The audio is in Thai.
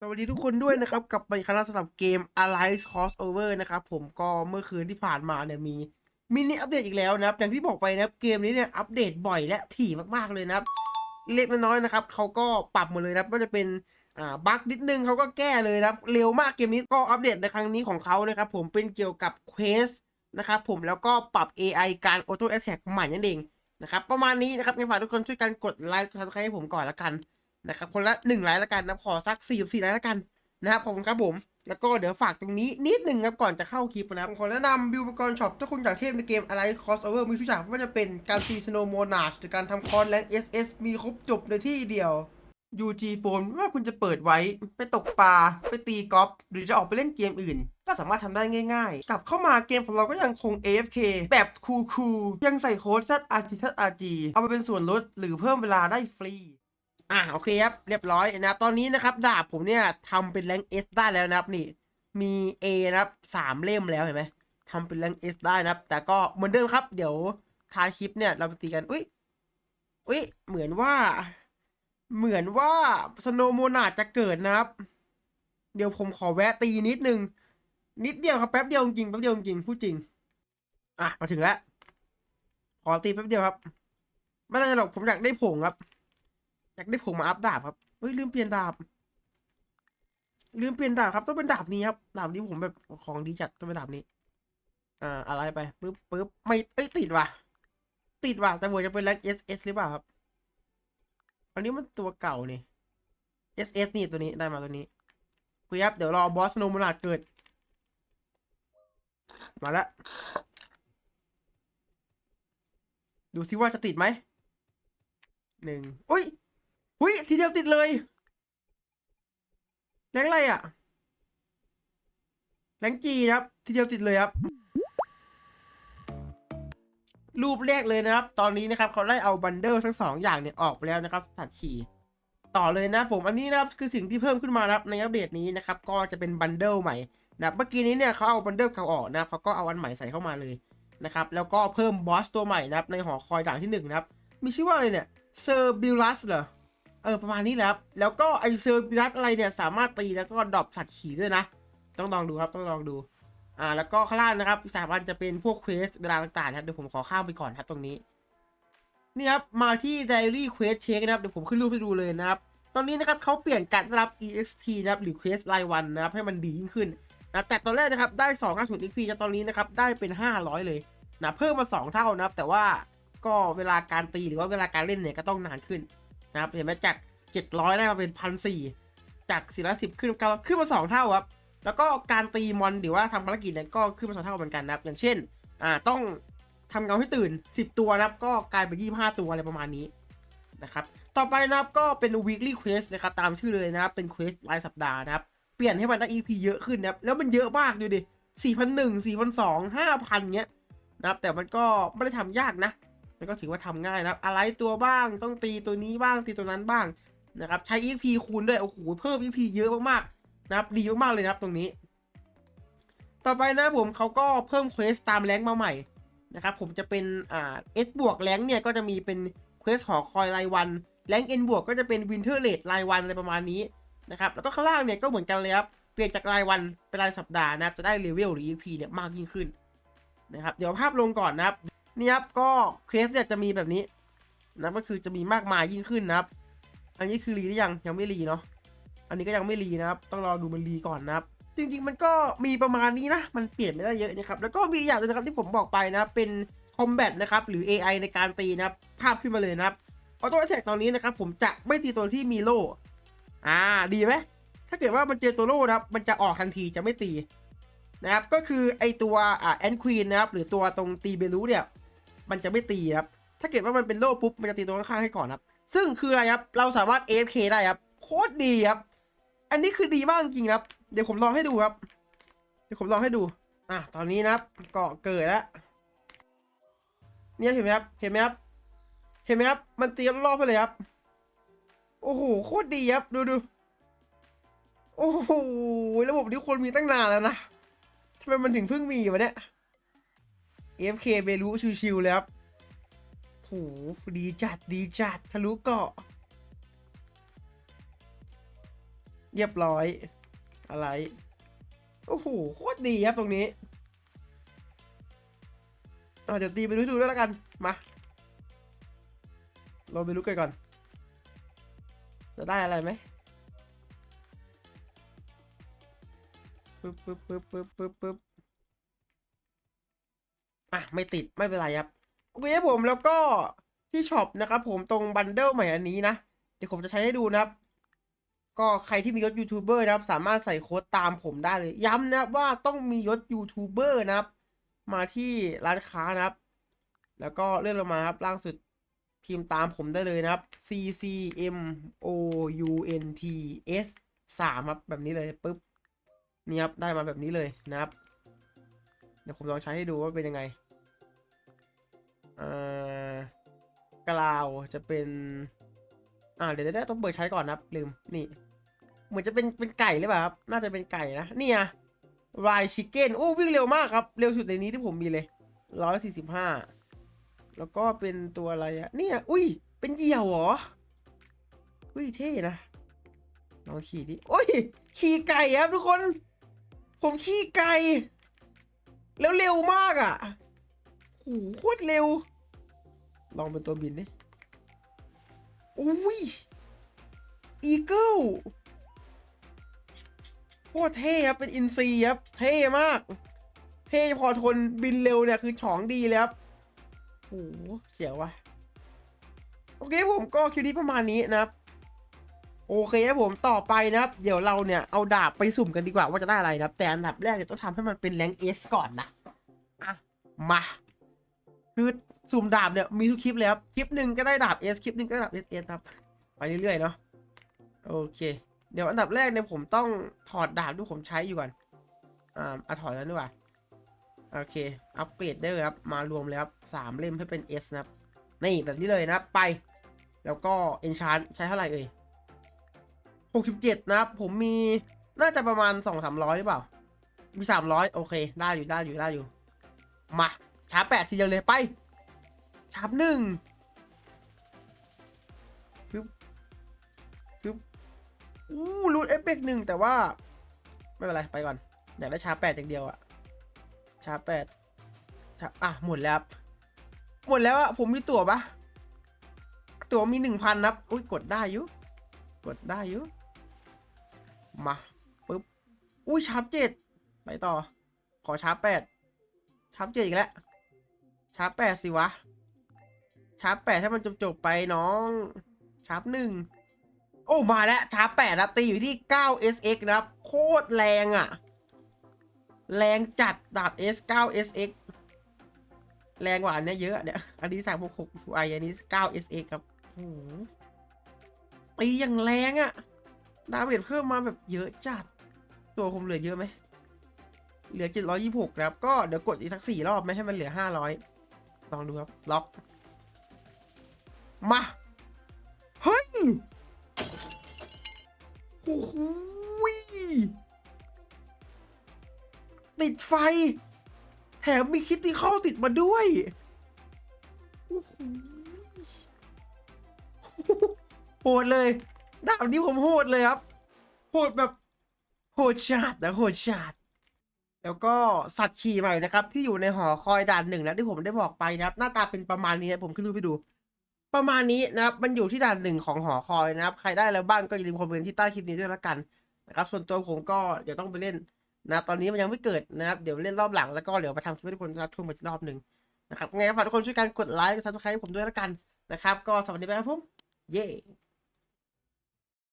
สวัสดีทุกคนด้วยนะครับกลับมาครั้งสำหรับเกม Alliance Crossover นะครับผมก็เมื่อคืนที่ผ่านมาเนี่ยมีมินิอัปเดตอีกแล้วนะครับ อย่างที่บอกไปนะครับเกมนี้เนี่ยอัปเดตบ่อยและถี่มากๆเลยนะครับ เล็กน้อยนะครับเขาก็ปรับหมดเลยนะครับก็จะเป็นอ่าบั๊กนิดนึงเขาก็แก้เลยนะครับ เร็วมากเกมนี้ก็อัปเดตในครั้งนี้ของเขานะครับผมเป็นเกี่ยวกับเควสนะครับผมแล้วก็ปรับ AI การ Auto Attack ใหม่นั่นเองนะครับประมาณนี้นะครับงั้นฝากทุกคนช่วยกันกดไลค์กดซับสไครต์ให้ผมก่อนละกัน นะครับคนละหนึ่งไลค์ละกันนะขอสักสี่สี่ไลค์ละกันนะครับผมครับผม แล้วก็เดี๋ยวฝากตรงนี้นิดหนึ่งครับก่อนจะเข้าคลิปนะครับผมขอแนะนำบิวอุปกรณ์ช็อปถ้าคุณอยากเทพในเกมอะไร crossover มีทุกอย่างไม่ว่าจะเป็นการตี snow monarch หรือการทำคอนแรง SS มีครบจบในที่เดียว UG Phone ไม่ว่าคุณจะเปิดไว้ไปตกปลาไปตีกอล์ฟหรือจะออกไปเล่นเกมอื่น ก็สามารถทำได้ง่าย ๆ กลับเข้ามาเกมของเราก็ยังคง AFK แบบคูลๆยังใส่โค้ด ZRG ZRG เอาไปเป็นส่วนลดหรือเพิ่มเวลาได้ฟรี อะโอเคครับเรียบร้อยนะครับ ตอนนี้นะครับดาบผมเนี่ยทำเป็นแรงเอสได้แล้วนะครับนี่ มี A นะครับสามเล่มแล้วเห็นไหมทำเป็นแรงเอสได้นะครับ แต่ก็เหมือนเดิมครับ เดี๋ยวท้ายคลิปเนี่ยเราไปตีกันอุ้ยอุ้ยเหมือนว่า เหมือนว่าสโนโมนาจะเกิดนะครับ เดี๋ยวผมขอแวะตีนิดนึง นิดเดียวครับแป๊บเดียวจริงแป๊บเดียวจริงพูดจริง อะมาถึงแล้วขอตีแป๊บเดียวครับ ไม่เป็นไรหรอกผมอยากได้ผงครับ อยากได้ผงมาอัพดาบครับเฮ้ยลืมเปลี่ยนดาบ ลืมเปลี่ยนดาบครับ ต้องเป็นดาบนี้ครับดาบนี้ผมแบบของดีจัดต้องเป็นดาบนี้ อ่าอะไรไปปึ๊บปึ๊บไม่เอ้ยติดว่ะ ติดว่ะแต่หัวจะเป็นแรงเอสเอสหรือเปล่าครับ อันนี้มันตัวเก่านี่ S S นี่ตัวนี้ได้มาตัวนี้คุยครับเดี๋ยวรอบอสโนมูนาเกิด มาแล้วดูซิว่าจะติดไหมหนึ่งอุ้ย อุ้ยทีเดียวติดเลย แรงอะไรอะ แรงจีครับ ทีเดียวติดเลยครับ รูปแรกเลยนะครับ ตอนนี้นะครับเขาได้เอาบันเดิลทั้งสองอย่างเนี่ยออกไปแล้วนะครับสัตว์ขี่ต่อเลยนะผมอันนี้นะครับคือสิ่งที่เพิ่มขึ้นมานะครับในอัปเดตนี้นะครับก็จะเป็นบันเดิลใหม่นะเมื่อกี้นี้เนี่ยเขาเอาบันเดิลเก่าออกนะครับเขาก็เอาอันใหม่ใส่เข้ามาเลยนะครับแล้วก็เพิ่มบอสตัวใหม่นะครับในหอคอยด่านที่หนึ่งนะครับมีชื่อว่าอะไรเนี่ยเซอร์บิลัสเหรอ เออประมาณนี้แหละครับ แล้วก็ไอเซอร์บิลัสอะไรเนี่ยสามารถตีแล้วก็ดรอปสัตว์ขี่ด้วยนะ ต้องลองดูครับต้องลองดู อ่าแล้วก็ข้างล่างนะครับสามารถจะเป็นพวกเควสเวลาต่างๆนะครับเดี๋ยวผมขอข้ามไปก่อนครับตรงนี้ นี่ครับมาที่ Diary Quest Check นะครับเดี๋ยวผมขึ้นรูปให้ดูเลยนะครับ ตอนนี้นะครับเขาเปลี่ยนการรับ EXP นะครับหรือ Quest รายวันนะครับให้มันดียิ่งขึ้นนะครับจากตอนแรกนะครับได้2 5 0 XP จากตอนนี้นะครับได้เป็น 500 เลยนะเพิ่มมา 2 เท่านะครับ แต่ว่าก็เวลาการตีหรือว่าเวลาการเล่นเนี่ยก็ต้องนานขึ้น นะครับเห็นไหมจาก700ได้มาเป็น1,400จาก410ขึ้น9ขึ้นมา2เท่าครับ แล้วก็การตีมอนหรือว่าทำภารกิจเนี่ยก็ขึ้นมาสองเท่าเหมือนกันนะครับ อย่างเช่นอ่าต้องทำเงาให้ตื่น 10 ตัวนะครับ ก็กลายเป็น 25 ตัวอะไรประมาณนี้นะครับ ต่อไปนะครับก็เป็น weekly quest นะครับ ตามชื่อเลยนะครับ เป็น quest รายสัปดาห์นะครับ เปลี่ยนให้มันได้ EP เยอะขึ้นนะครับ แล้วมันเยอะมากดูดิ4,001 4,002 5,000เงี้ยนะครับ แต่มันก็ไม่ได้ทำยากนะ มันก็ถือว่าทำง่ายนะครับอะไรตัวบ้างต้องตีตัวนี้บ้างตีตัวนั้นบ้างนะครับใช้ EP คูณด้วยโอ้โหเพิ่ม EP เยอะมากๆนะครับดีมากๆเลยนะครับตรงนี้ ต่อไปนะผมเขาก็เพิ่มเควสตามแรงมาใหม่นะครับผมจะเป็นอ่า S บวกแรงเนี่ยก็จะมีเป็นเควสหอคอยรายวันแรงค์ N บวกก็จะเป็นวินเทอร์เลดรายวันอะไรประมาณนี้นะครับแล้วก็ข้างล่างเนี่ยก็เหมือนกันเลยครับเปลี่ยนจากรายวันเป็นรายสัปดาห์นะครับจะได้เลเวลหรือ EP เนี่ยมากยิ่งขึ้นนะครับเดี๋ยวภาพลงก่อนนะครับ นี่ครับก็เควสเนี่ยจะมีแบบนี้นะก็คือจะมีมากมายยิ่งขึ้นนะครับ อันนี้คือรีหรือยังยังไม่รีเนาะอันนี้ก็ยังไม่รีนะครับ ต้องรอดูมันรีก่อนนะครับ จริง ๆ มันก็มีประมาณนี้นะ มันเปลี่ยนไม่ได้เยอะนะครับ แล้วก็มีอย่างนึงนะครับที่ผมบอกไปนะครับเป็นคอมแบทนะครับหรือ AI ในการตีนะครับภาพขึ้นมาเลยนะครับออโต้แท็กตอนนี้นะครับผมจะไม่ตีตัวที่มีโล่อ่าดีไหมถ้าเกิดว่ามันเจอตัวโล่นะครับ มันจะออกทันทีจะไม่ตีนะครับก็คือไอตัวอ่าแอนควีนนะครับหรือตัวตรงตีเบลูเนี่ย มันจะไม่ตีครับ ถ้าเกิดว่ามันเป็นโล่ปุ๊บมันจะตีตัวข้างๆให้ก่อนครับ ซึ่งคืออะไรครับ เราสามารถ AFK ได้ครับ โคตรดีครับ อันนี้คือดีมากจริงครับ เดี๋ยวผมลองให้ดูครับ เดี๋ยวผมลองให้ดู อะ ตอนนี้นะครับ เก็เกิดแล้ว เนี่ยเห็นไหมครับ เห็นไหมครับ เห็นไหมครับ มันตีรอบไปเลยครับ โอ้โห โคตรดีครับ ดูดูโอ้โห ระบบนี้คนมีตั้งนานแล้วนะทำไมมันถึงเพิ่งมีวะเนี่ย AFK เบลูชิวๆเลยครับโหดีจัดดีจัดทะลุเกาะ เรียบร้อย อะไร โอ้โห โคตรดีครับตรงนี้เดี๋ยวตีไปดูดูด้วยแล้วกัน มา เราไปรู้กันก่อน จะได้อะไรไหมปึ๊บปึ๊บปึ๊บปึ๊บปึ๊บปึ๊บ อะไม่ติดไม่เป็นไรครับโอเคผมแล้วก็ที่ช็อปนะครับผมตรงบันเดิลใหม่อันนี้นะ เดี๋ยวผมจะใช้ให้ดูนะครับ ก็ใครที่มียศยูทูบเบอร์นะครับ สามารถใส่โค้ดตามผมได้เลย ย้ำนะครับว่าต้องมียศยูทูบเบอร์นะครับ มาที่ร้านค้านะครับ แล้วก็เลื่อนลงมาครับล่างสุดพิมพ์ตามผมได้เลยนะครับ C C M O U N T S สามครับแบบนี้เลยปุ๊บนี่ครับได้มาแบบนี้เลยนะครับ เดี๋ยวผมลองใช้ให้ดูว่าเป็นยังไง เอ่ากล่าวจะเป็น อ่าเดี๋ยวเดี๋ยวต้องเปิดใช้ก่อนนะลืมนี่ เหมือนจะเป็นเป็นไก่หรือเปล่าครับ น่าจะเป็นไก่นะเนี่ยรายชิคเก้นโอ้วิ่งเร็วมากครับ เร็วสุดในนี้ที่ผมมีเลยร้อยสี่สิบห้าแล้วก็เป็นตัวอะไรอะเนี่ยอุ้ย เป็นเหยี่ยวเหรอ อุ้ยเท่นะลองขี่ดิโอ้ย ขี่ไก่ครับทุกคน ผมขี่ไก่ แล้วเร็วมากอะ่ะ โหโคตรเร็ว ลองเป็นตัวบินดิอุ้ย อีเกิลโคตรเท่ครับเป็นอินซีครับ เท่มาก เท่พอทนบินเร็วเนี่ยคือฉองดีแล้วครับโอ้โหเจ๋วว่ะ โอเคผมก็คลิปนี้ประมาณนี้นะครับ โอเคครับผมต่อไปนะครับ เดี๋ยวเราเนี่ยเอาดาบไปสุ่มกันดีกว่าว่าจะได้อะไรนะครับ แต่อันดับแรกเนี่ยต้องทำให้มันเป็นแรงเอสก่อนนะ อะ มา คือสุ่มดาบเนี่ยมีทุกคลิปเลยครับ คลิปหนึ่งก็ได้ดาบเอสคลิปหนึ่งก็ได้ดาบเอสเอสครับ ไปเรื่อยๆเนาะโอเค เดี๋ยวอันดับแรกเนี่ยผมต้องถอดดาบที่ผมใช้อยู่ก่อน อ่าเอาถอดแล้วดีกว่าโอเค อัปเกรดได้เลยครับ มารวมแล้วครับสามเล่มให้เป็น S นะครับ นี่แบบนี้เลยนะไป แล้วก็ enchant ใช้เท่าไหร่เอ่ย67นะครับ ผมมีน่าจะประมาณ2 3 0 0หรือเปล่า มี300โอเค ได้อยู่ได้อยู่ได้อยู่ มา ชาร์จแปดทีเดียวเลยไป ชาร์จหนึ่งปึ๊บปึ๊บอู้รูดเอฟเฟกหนึ่งแต่ว่า ไม่เป็นไร ไปก่อน อยากได้ชาร์จแปดอย่างเดียวอะชาร์จแปดชาร์จอะ หมดแล้ว หมดแล้วอะผมมีตั๋วปะตั๋วมีหนึ่งพันครับ อุ้ยกดได้อยู่ กดได้อยู่ มาปึ๊บ อุ้ยชาร์จเจ็ดไปต่อ ขอชาร์จแปดชาร์จเจ็ดอีกแล้ว ชาร์จแปดสิวะ ชาร์จแปดให้มันจบจบไปน้อง ชาร์จหนึ่งโอ้มาแล้ว ชาร์จแปดนะตีอยู่ที่ 9 SX นะครับ โคตรแรงอะ่ะ แรงจัดดาบ S 9 SX แรงกว่าอันเนี้ยเยอะเนี่ยอันนี้3 6 6 i อันนี้9 SX ครับโอ้ตีอย่างแรงอะ่ะดาเมจเพิ่มมาแบบเยอะจัด ตัวผมเหลือเยอะไหม เหลือ726ครับ ก็เดี๋ยวกดอีกสักสี่รอบไหมให้มันเหลือ500 ลองดูครับ ล็อก มา เฮ้ย โอ้โหยติดไฟ แถมมีคิตตี้เข้าติดมาด้วย โอ้โหโหดเลยดาบนี้ผมโหดเลยครับ โหดแบบ โหดชาดนะโหดชาด แล้วก็สัตว์ขี่ใหม่นะครับ ที่อยู่ในหอคอยด่านหนึ่งนะที่ผมได้บอกไปนะครับ หน้าตาเป็นประมาณนี้นะผมขึ้นรูปไปดู ประมาณนี้นะครับ มันอยู่ที่ด่านหนึ่งของหอคอยนะครับ ใครได้แล้วบ้างก็อย่าลืมคอมเมนต์ที่ใต้คลิปนี้ด้วยละกันนะครับ ส่วนตัวผมก็เดี๋ยวต้องไปเล่นนะตอนนี้มันยังไม่เกิดนะครับ เดี๋ยวเล่นรอบหลังแล้วก็เดี๋ยวมาทำคลิปให้ทุกคนรับชมอีกรอบหนึ่งนะครับไงฝากทุกคนช่วยกันกดไลค์กดซับสไครต์ผมด้วยละกันนะครับ ก็สวัสดีไปครับผมเย้